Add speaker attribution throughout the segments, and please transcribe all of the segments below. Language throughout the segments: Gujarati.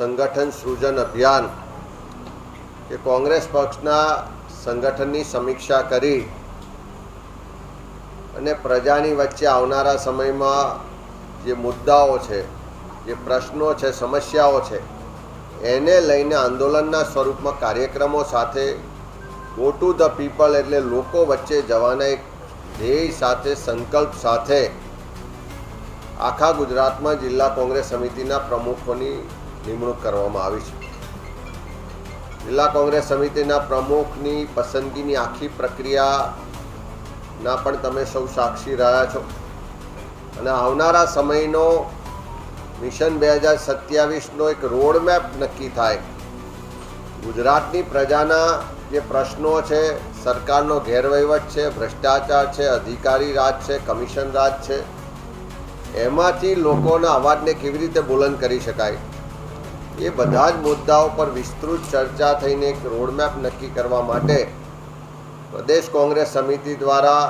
Speaker 1: સંગઠન સૃજન અભિયાન કે કોંગ્રેસ પક્ષના સંગઠનની સમીક્ષા કરી અને પ્રજાની વચ્ચે આવનારા સમયમાં જે મુદ્દાઓ છે, જે પ્રશ્નો છે, સમસ્યાઓ છે, એને લઈને આંદોલનના સ્વરૂપમાં કાર્યક્રમો સાથે ગો ટુ ધ પીપલ એટલે લોકો વચ્ચે જવાના એક ધ્યેય સાથે, સંકલ્પ સાથે આખા ગુજરાતમાં જિલ્લા કોંગ્રેસ સમિતિના પ્રમુખોની નિમણૂક કરવામાં આવી છે. જિલ્લા કોંગ્રેસ સમિતિના પ્રમુખની પસંદગીની આખી પ્રક્રિયાના પણ તમે સૌ સાક્ષી રહ્યા છો. અને આવનારા સમયનો મિશન બે હજાર સત્યાવીસનો એક રોડમેપ નક્કી થાય. ગુજરાતની પ્રજાના જે પ્રશ્નો છે, સરકારનો ગેરવહીવટ છે, ભ્રષ્ટાચાર છે, અધિકારી રાજ છે, કમિશન રાજ છે, એમાંથી લોકોના અવાજને કેવી રીતે બુલંદ કરી શકાય? એ બધા જ મુદ્દાઓ પર વિસ્તૃત ચર્ચા થઈને એક રોડમેપ નક્કી કરવા માટે પ્રદેશ કોંગ્રેસ સમિતિ દ્વારા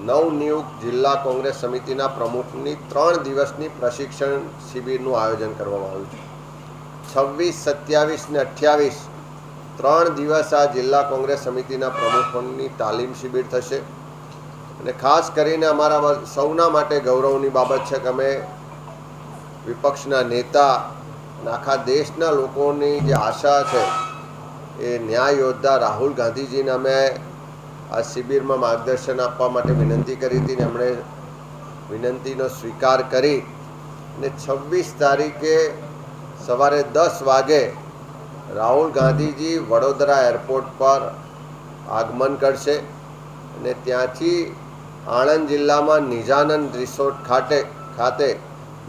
Speaker 1: નવનિયુક્ત જિલ્લા કોંગ્રેસ સમિતિના પ્રમુખની ત્રણ દિવસની પ્રશિક્ષણ શિબિરનું આયોજન કરવામાં આવ્યું છે. છવ્વીસ, સત્યાવીસ ને અઠ્યાવીસ ત્રણ દિવસ આ જિલ્લા કોંગ્રેસ સમિતિના પ્રમુખોની તાલીમ શિબિર થશે. અને ખાસ કરીને અમારા સૌના માટે ગૌરવની બાબત છે કે અમે વિપક્ષના નેતા અને આખા દેશના લોકોની જે આશા છે એ ન્યાય યોદ્ધા રાહુલ ગાંધીજીને અમે આ શિબિરમાં માર્ગદર્શન આપવા માટે વિનંતી કરી હતી ને એમણે વિનંતીનો સ્વીકાર કરી. અને છવ્વીસ તારીખે સવારે દસ વાગે રાહુલ ગાંધીજી વડોદરા એરપોર્ટ પર આગમન કરશે અને ત્યાંથી આણંદ જિલ્લામાં નિજાનંદ રિસોર્ટ ખાતે ખાતે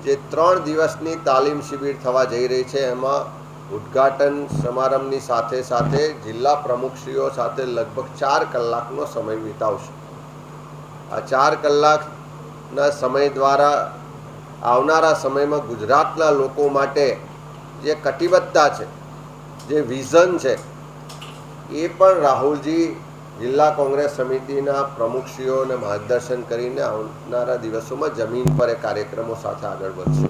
Speaker 1: જે ત્રણ દિવસની તાલીમ શિબિર થવા જઈ રહી છે, એમાં ઉદ્ઘાટન સમારંભની સાથે સાથે જિલ્લા પ્રમુખશ્રીઓ સાથે લગભગ ચાર કલાકનો સમય વિતાવશે. આ ચાર કલાકના સમય દ્વારા આવનારા સમયમાં ગુજરાતના લોકો માટે જે કટિબદ્ધતા છે, જે વિઝન છે, એ પણ રાહુલજી જિલ્લા કોંગ્રેસ સમિતિના પ્રમુખશ્રીઓને માર્ગદર્શન કરીને આવનારા દિવસોમાં જમીન પર એ કાર્યક્રમો સાથે આગળ વધશે.